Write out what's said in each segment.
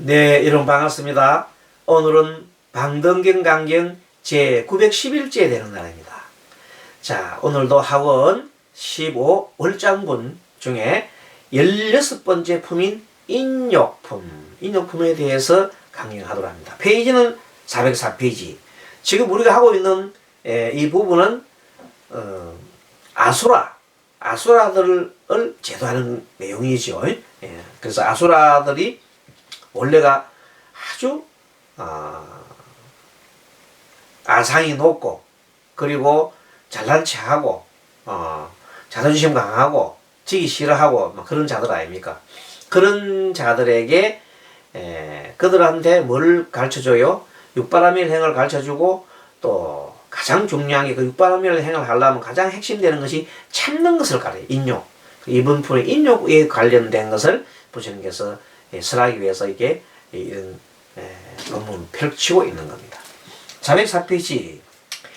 네, 여러분 반갑습니다. 오늘은 방등경 강경 제 911째 되는 날입니다. 자, 오늘도 학원 15 월장분 중에 16번째 품인 인욕품, 인욕품에 대해서 강의하도록 합니다. 페이지는 404페이지. 지금 우리가 하고 있는 에, 이 부분은 어, 아수라, 아수라들을 제도하는 내용이죠. 예, 그래서 아수라들이 원래가 아주 아, 아상이 높고 그리고 잘난 체하고 어, 자존심 강하고 지기 싫어하고 막 그런 자들 아닙니까? 그런 자들에게 에, 그들한테 뭘 가르쳐줘요? 육바라밀 행을 가르쳐주고 또 가장 중요한 게 그 육바라밀 행을 하려면 가장 핵심되는 것이 참는 것을 가르쳐요. 인욕. 이번 분의 인욕에 관련된 것을 부처님께서 예, 설하기 위해서 이게 이런 예, 논문을 펼치고 있는 겁니다. 404페이지.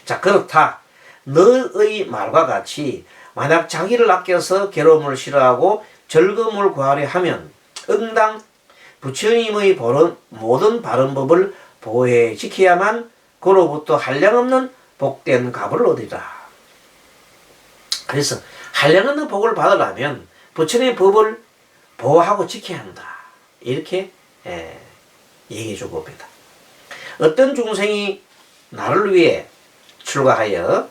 자, 그렇다. 너의 말과 같이 만약 자기를 아껴서 괴로움을 싫어하고 즐거움을 구하려 하면 응당 부처님의 보는 모든 바른 법을 보호해 지켜야만 그로부터 한량없는 복된 값을 얻으리라. 그래서 한량없는 복을 받으려면 부처님의 법을 보호하고 지켜야 한다. 이렇게 에, 얘기해 주고 옵니다. 어떤 중생이 나를 위해 출가하여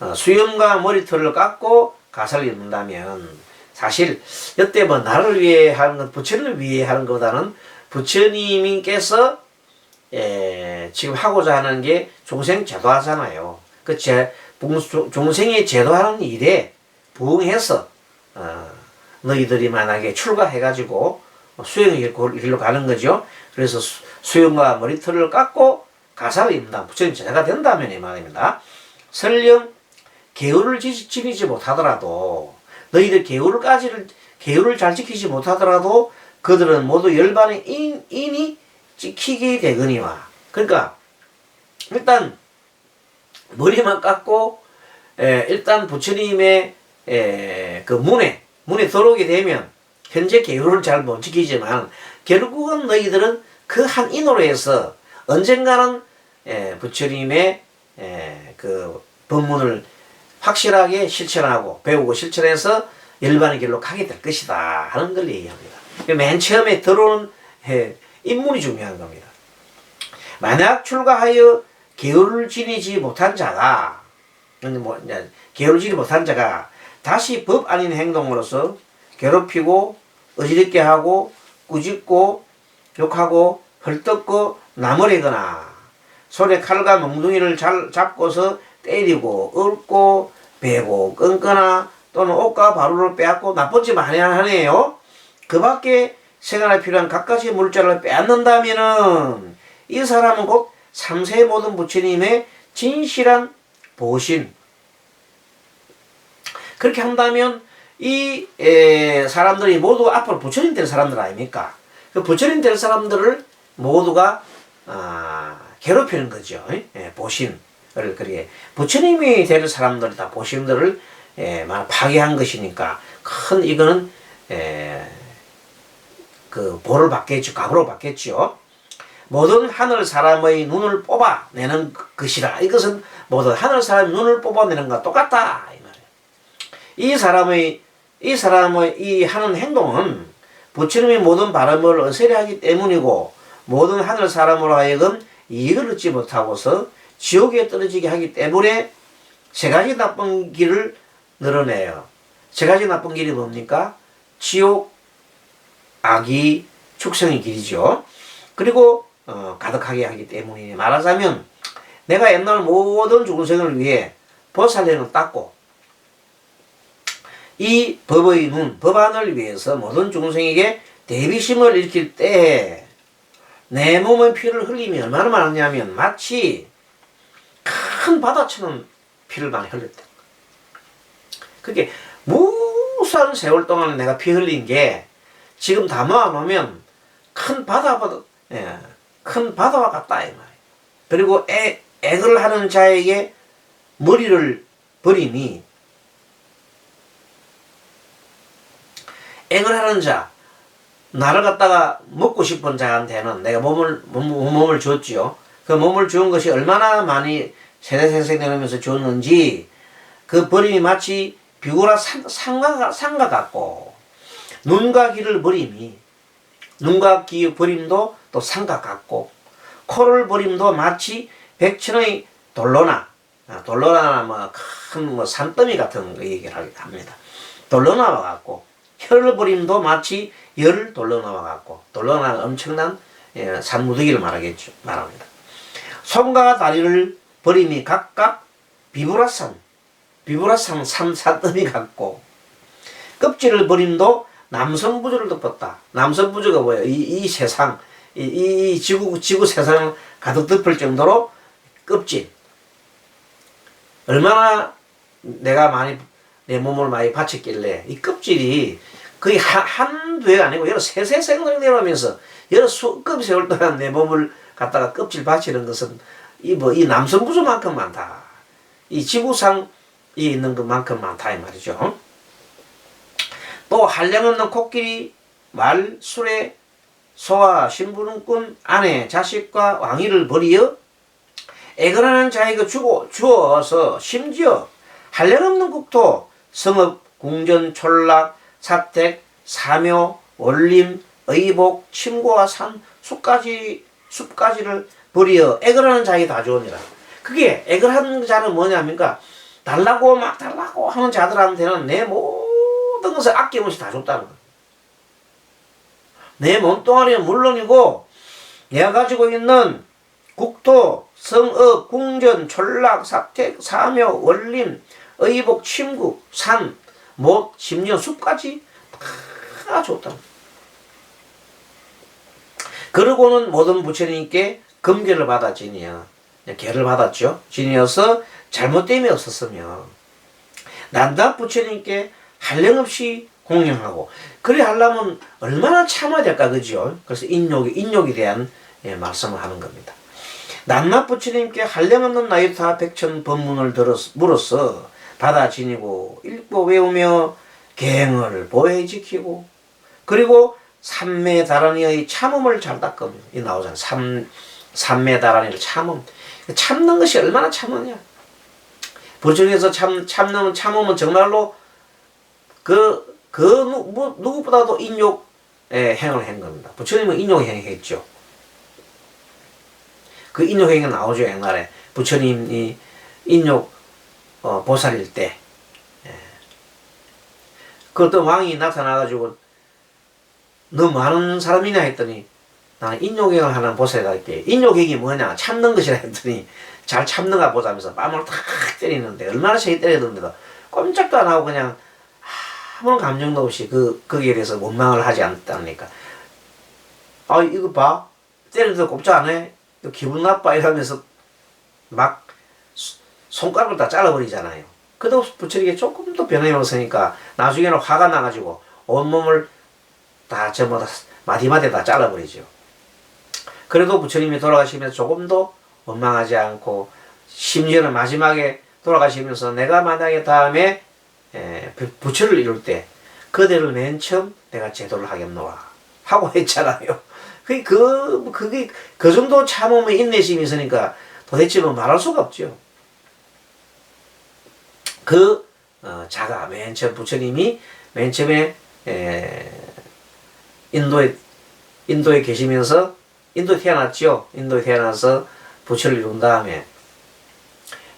어, 수염과 머리털을 깎고 가사를 입는다면 사실 이때 뭐 나를 위해 하는 것, 부처님을 위해 하는 것보다는 부처님께서 에, 지금 하고자 하는 게 종생 제도하잖아요. 그 제, 종생이 제도하는 일에 부응해서 어, 너희들이 만약에 출가해가지고 수영의 길로 가는 거죠. 그래서 수영과 머리털을 깎고 가사를 입는다. 부처님 제자가 된다면 이 말입니다. 설령 계율을 지키지 못하더라도 너희들 계율을 까지를 계율을 잘 지키지 못하더라도 그들은 모두 열반의 인, 인이 지키게 되거니와. 그러니까 일단 머리만 깎고 에, 일단 부처님의 에, 그 문에 문에 들어오게 되면 현재 계율을 잘 못 지키지만 결국은 너희들은 그 한 인으로 해서 언젠가는 에, 부처님의 에, 그 법문을 확실하게 실천하고 배우고 실천해서 일반의 길로 가게 될 것이다 하는 걸 얘기합니다. 맨 처음에 들어오는 에, 인문이 중요한 겁니다. 만약 출가하여 계율을 지니지 못한 자가 뭐 계율을 지니지 못한 자가 다시 법 아닌 행동으로서 괴롭히고 어지럽게 하고 꾸짖고 욕하고 헐떡고 나무래거나 손에 칼과 몽둥이를 잘 잡고서 때리고 읊고 베고 끊거나 또는 옷과 바루를 빼앗고 나쁜 짓 많이 하네요. 그 밖에 생활에 필요한 갖가지 물자를 빼앗는다면은 이 사람은 곧 삼세 모든 부처님의 진실한 보신 그렇게 한다면 이 에, 사람들이 모두 앞으로 부처님 될 사람들 아닙니까? 그 부처님 될 사람들을 모두가 아, 괴롭히는 거죠. 예, 보신을 그렇게 부처님이 될 사람들 다 보신들을 예, 파괴한 것이니까 큰 이거는 에, 그 보를 받겠죠. 값으로 받겠죠. 모든 하늘 사람의 눈을 뽑아내는 것이라. 이것은 모든 하늘 사람의 눈을 뽑아내는 것과 똑같다. 이 말이에요. 이 사람의, 이 사람의 이 하는 행동은 부처님의 모든 바람을 어세려 하기 때문이고, 모든 하늘 사람으로 하여금 이익을 얻지 못하고서 지옥에 떨어지게 하기 때문에 세 가지 나쁜 길을 늘어내요. 세 가지 나쁜 길이 뭡니까? 지옥, 악이, 축생의 길이죠. 그리고 어, 가득하게 하기 때문이니 말하자면 내가 옛날 모든 중생을 위해 보살령을 닦고 이 법의 눈, 법안을 위해서 모든 중생에게 대비심을 일으킬 때내 몸의 피를 흘리면 얼마나 많았냐면 마치 큰 바다처럼 피를 많이 흘렸다. 그게 무수한 세월 동안 내가 피 흘린 게 지금 다 모아놓으면 큰 바다보다 예, 큰 바다와 같다 이 말이에요. 그리고 애, 액을 하는 자에게 머리를 버리니 액을 하는 자 나를 갖다가 먹고 싶은 자한테는 내가 몸을 몸, 몸을 줬지요. 그 몸을 준 것이 얼마나 많이 세대생생 되면서 줬는지 그 버림이 마치 비고라 산, 산과, 산과 같고 눈과 귀를 버림이 눈과 귀의 버림도 또 산과 같고 코를 버림도 마치 백천의 돌로나 아, 돌로나나 뭐큰뭐 산더미 같은 거 얘기를 합니다. 돌로나와 같고 버림도 마치 열 돌로나와 같고 돌로나는 엄청난 예, 산무더기를 말하겠죠 말합니다. 손과 다리를 버림이 각각 비브라산 비브라산 산 산더미 같고 껍질을 버림도 남성부주를 덮었다. 남성부주가 뭐예요? 이, 이 세상 이, 이 지구 지구 세상을 가득 덮을 정도로 껍질 얼마나 내가 많이 내 몸을 많이 바쳤길래 이 껍질이 거의 한, 한 배가 아니고 여러 세세 생성되면서 여러 수급 세월 동안 내 몸을 갖다가 껍질 바치는 것은 이 뭐 이 남성부주만큼 많다. 이 지구상에 있는 것만큼 많다 이 말이죠. 또 한량 없는 코끼리, 말, 수레, 소와 신부름꾼, 아내, 자식과 왕위를 버리어 애근하는 자에게 주고 주어서 심지어 한량 없는 국토, 성읍, 궁전, 촌락, 사택, 사묘, 원림, 의복, 침고와 산, 숲까지 숲까지를 버리어 애근하는 자에게 다 주었니라. 그게 애근하는 자는 뭐냐면까 달라고 막 달라고 하는 자들한테는 내 모든 것을 아낌없이 다 줬다는 거. 내 몸뚱아리는 물론이고 내가 가지고 있는 국토, 성읍, 궁전, 촌락, 사택, 사묘, 원림, 의복, 침구, 산, 못, 심지어 숲까지 다 줬다. 그러고는 모든 부처님께 금계를 받아 지니야. 계를 받았죠. 지니어서 잘못됨이 없었으며 난다 부처님께 한량없이 공양하고 그래 하려면 얼마나 참아야 될까 그죠? 그래서 인욕 인욕에 대한 예, 말씀을 하는 겁니다. 난나 부처님께 한량없는 나이타 백천 법문을 들었 물어서 받아 지니고 읽고 외우며 계행을 보혜 지키고 그리고 삼매 다란이의 참음을 잘 닦으며 이 나오잖아 삼 삼매 다란이를 참음 참는 것이 얼마나 참느냐 부처님께서 참 참는 참음은 정말로 그, 그, 누, 뭐, 누구보다도 인욕, 에, 행을 한 겁니다. 부처님은 인욕 행 했죠. 그 인욕 행이 나오죠, 옛날에. 부처님이 인욕, 어, 보살일 때. 예. 그 어떤 왕이 나타나가지고, 너 많은 사람이냐 했더니, 나는 인욕행을 하는 보살이다 했대. 인욕행이 뭐냐? 참는 것이라 했더니, 잘 참는가 보자면서 뺨을 탁 때리는데, 얼마나 세게 때리던데도 꼼짝도 안 하고 그냥, 아무런 감정도 없이 그, 거기에 대해서 원망을 하지 않다니까. 아, 이거 봐. 때리는데 꼼짝 안 해. 너 기분 나빠. 이러면서 막 손가락을 다 잘라버리잖아요. 그래도 부처님께 조금 더 변함이 없으니까 나중에는 화가 나가지고 온몸을 다 전부 다 마디마디 다 잘라버리죠. 그래도 부처님이 돌아가시면서 조금 더 원망하지 않고 심지어는 마지막에 돌아가시면서 내가 만약에 다음에 에, 부처를 이룰 때 그대를 맨 처음 내가 제도를 하겠노라 하고 했잖아요. 그, 그, 그게, 그 정도 참음의 인내심이 있으니까 도대체 뭐 말할 수가 없죠. 그, 어, 자가 맨 처음 부처님이 맨 처음에, 에, 인도에, 인도에 계시면서, 인도에 태어났죠. 인도에 태어나서 부처를 이룬 다음에,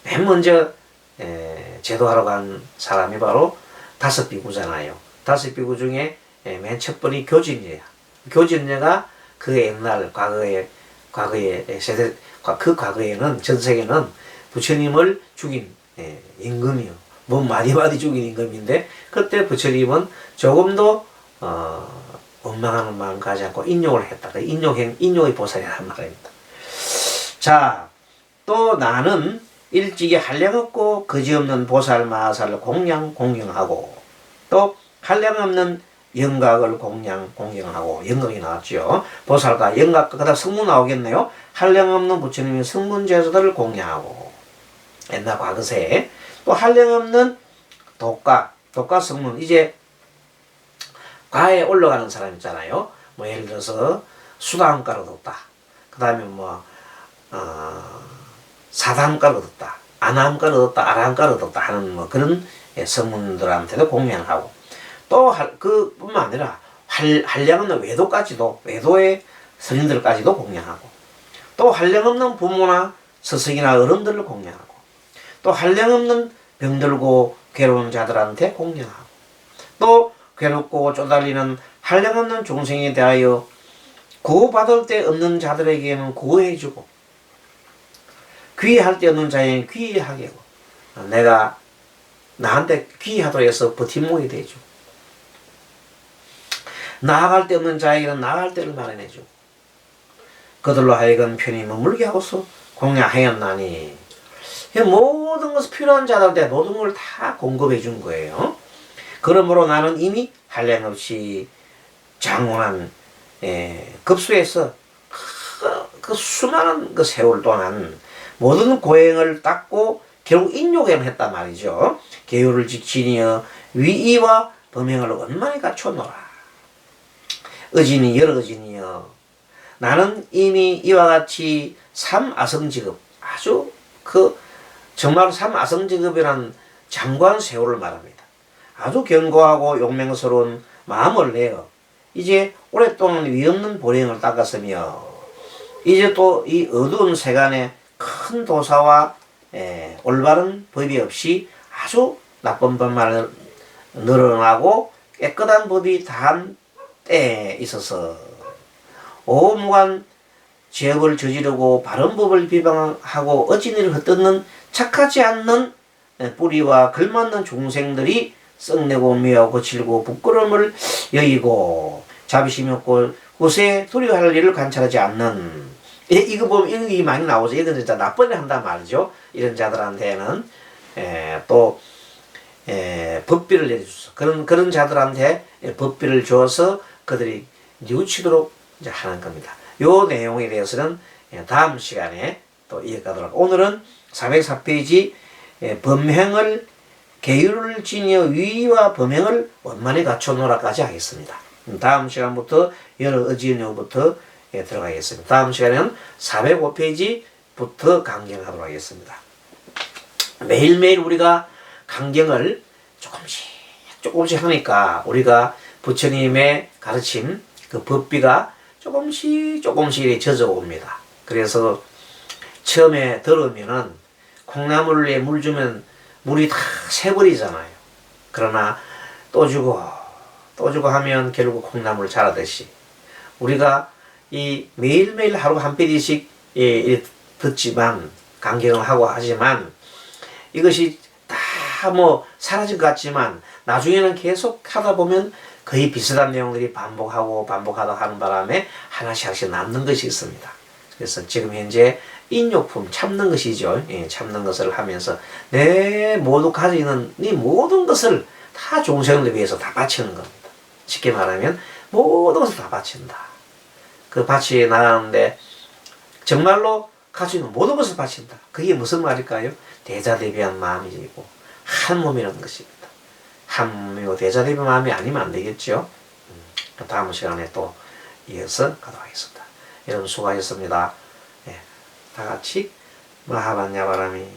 맨 먼저, 에, 제도하러 간 사람이 바로 다섯 비구잖아요. 다섯 비구 중에 맨 첫 번이 교진이에요. 교진녀가 그 옛날 과거에 과거에 세대 그 과거에는 전 세계는 부처님을 죽인 예, 임금이요. 뭐 마디 마디 죽인 임금인데 그때 부처님은 조금 더 어, 원망하는 마음 가지 않고 인욕을 했다. 그 인욕행 인욕의 보살이란 말입니다. 자, 또 나는 일찍이 한량 없고 거지없는 보살 마살을 공양 공경하고 또 한량 없는 영각을 공양 공경하고 영각이 나왔죠. 보살과 영각 그다음 성문 나오겠네요. 한량 없는 부처님의 성문 제도들을 공양하고 옛날 과거세 또 한량 없는 독가 독가 성문 이제 과에 올라가는 사람 있잖아요. 뭐 예를 들어서 수다함가를 얻었다. 그 다음에 뭐, 어, 사다함가를 얻었다. 아나함가를 얻었다. 아라함가를 얻었다. 하는 뭐 그런 예, 성문들한테도 공양하고 또 그 뿐만 아니라 할, 한량 없는 외도까지도 외도의 스님들까지도 공양하고 또 한량 없는 부모나 스승이나 어른들을 공양하고 또 한량 없는 병들고 괴로운 자들한테 공양하고 또 괴롭고 쪼달리는 한량 없는 중생에 대하여 구호받을 때 없는 자들에게는 구호해주고 귀할 때 없는 자에게는 귀하게 하고 내가 나한테 귀하도록 해서 버팀목이 되죠. 나아갈 데 없는 자에게는 나아갈 때를 마련해주고 그들로 하여금 편히 머물게 하고서 공양하였나니 모든 것이 필요한 자들한테 모든 걸 다 공급해 준 거예요. 그러므로 나는 이미 한량 없이 장원한 예, 급수에서 그, 그 수많은 그 세월 동안 모든 고행을 닦고 결국 인욕에만 했단 말이죠. 계율을 지키니여 위의와 범행을 원만히 갖춰놓라. 의진이 여러 의진이여 나는 이미 이와 같이 삼아성직업 아주 그 정말 삼아성직업이란 장관 세월을 말합니다. 아주 견고하고 용맹스러운 마음을 내어 이제 오랫동안 위없는 보행을 닦았으며 이제 또 이 어두운 세간에 큰 도사와 에, 올바른 법이 없이 아주 나쁜 법만 늘어나고 깨끗한 법이 다한 때에 있어서 오무한 죄업을 저지르고 바른 법을 비방하고 어진이를 헛뜯는 착하지 않는 뿌리와 걸맞는 중생들이 썩내고 미워 거칠고 부끄러움을 여의고 자비심이 없고 곳에 두려워할 일을 관찰하지 않는 예, 이거 보면 이런 게 많이 나오죠. 이건 진짜 나쁜 일 한단 말이죠. 이런 자들한테는 에, 또 에, 법비를 내려주서 그런 그런 자들한테 법비를 줘서 그들이 뉘우치도록 이제 하는 겁니다. 요 내용에 대해서는 예, 다음 시간에 또 이어가도록 오늘은 404페이지 예, 범행을 계율을 지니어 위와 범행을 원만히 갖춰놓으라까지 하겠습니다. 음, 다음 시간부터 여러 의지연부터 예, 들어가겠습니다. 다음 시간에는 405페이지부터 강경하도록 하겠습니다. 매일매일 우리가 강경을 조금씩 조금씩 하니까 우리가 부처님의 가르침 그 법비가 조금씩 조금씩 젖어 옵니다. 그래서 처음에 들으면은 콩나물에 물 주면 물이 다 새버리잖아요. 그러나 또 주고 또 주고 하면 결국 콩나물 자라듯이 우리가 이 매일매일 하루 한 빼디씩 예, 듣지만 강경하고 하지만 이것이 다 뭐 사라진 것 같지만 나중에는 계속 하다 보면 거의 비슷한 내용들이 반복하고 반복하다 하는 바람에 하나씩 하나씩 남는 것이 있습니다. 그래서 지금 현재 인욕품 참는 것이죠. 예, 참는 것을 하면서 내 모두 가지는 이 모든 것을 다 종생을 위해서 다 바치는 겁니다. 쉽게 말하면 모든 것을 다 바친다. 그 바치 나가는데 정말로 가지고 있는 모든 것을 바친다. 그게 무슨 말일까요? 대자대비한 마음이고 한 몸이라는 것입니다. 한 몸이고 대자대비 마음이 아니면 안 되겠죠. 음, 다음 시간에 또 이어서 가도록 하겠습니다. 여러분 수고하셨습니다. 예, 다 같이 마하반야 바람이